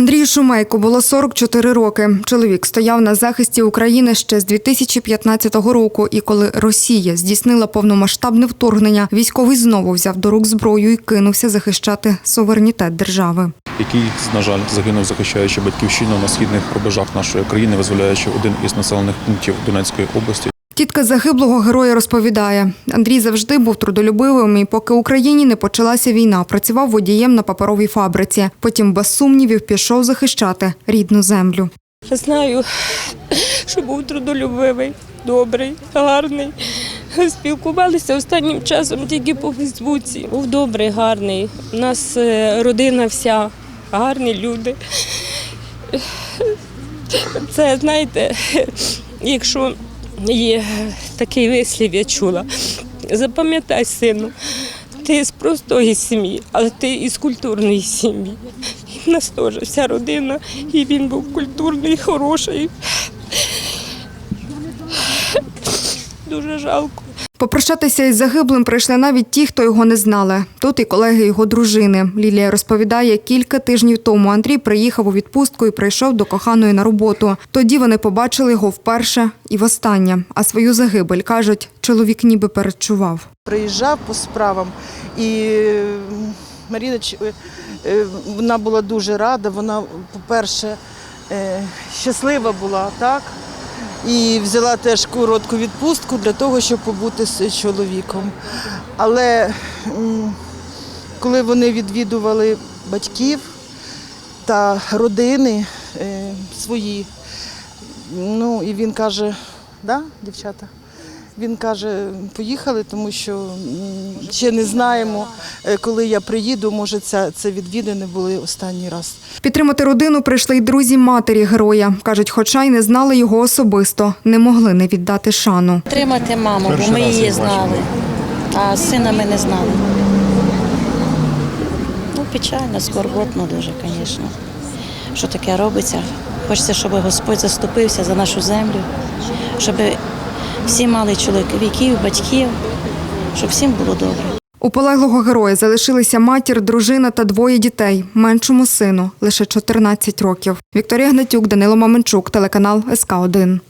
Андрію Шумейку було 44 роки. Чоловік стояв на захисті України ще з 2015 року. І коли Росія здійснила повномасштабне вторгнення, військовий знову взяв до рук зброю і кинувся захищати суверенітет держави. який, на жаль, загинув, захищаючи батьківщину на східних рубежах нашої країни, визволяючи один із населених пунктів Донецької області. Тітка загиблого героя розповідає: Андрій завжди був трудолюбивим, і поки Україні не почалася війна, працював водієм на паперовій фабриці. Потім без сумнівів пішов захищати рідну землю. Я знаю, що був трудолюбивий, добрий, гарний. Спілкувалися останнім часом тільки по Фейсбуці. Був добрий, гарний. У нас е, родина вся, гарні люди. Це, знаєте, якщо є такий вислів, я чула, запам'ятай, сину, ти з простої сім'ї, але ти із культурної сім'ї. У нас теж вся родина, і він був культурний, хороший. Дуже жалко. Попрощатися із загиблим прийшли навіть ті, хто його не знали. Тут і колеги його дружини. Лілія розповідає, кілька тижнів тому Андрій приїхав у відпустку і прийшов до коханої на роботу. Тоді вони побачили його вперше і востаннє. А свою загибель кажуть, чоловік ніби передчував. приїжджав по справам, і Маріна е, е, вона була дуже рада. Вона, по-перше, е, щаслива була, так? І взяла теж коротку відпустку для того, щоб побути з чоловіком. Але коли вони відвідували батьків та родини е, свої, ну і він каже, да, дівчата? Він каже, поїхали, тому що ще не знаємо, е, коли я приїду. Може, це, це відвідини були останній раз. Підтримати родину прийшли й друзі матері героя. Кажуть, хоча й не знали його особисто, не могли не віддати шану. Тримати маму, бо ми її знали, а сина ми не знали. Ну, печально, скорботно дуже, звісно. Що таке робиться? Хочеться, щоб Господь заступився за нашу землю, щоб всі мали чоловіків, батьків, щоб всім було добре. У полеглого героя залишилися матір, дружина та двоє дітей. Меншому сину лише 14 років. Вікторія Гнатюк, Данило Маменчук, телеканал СК 1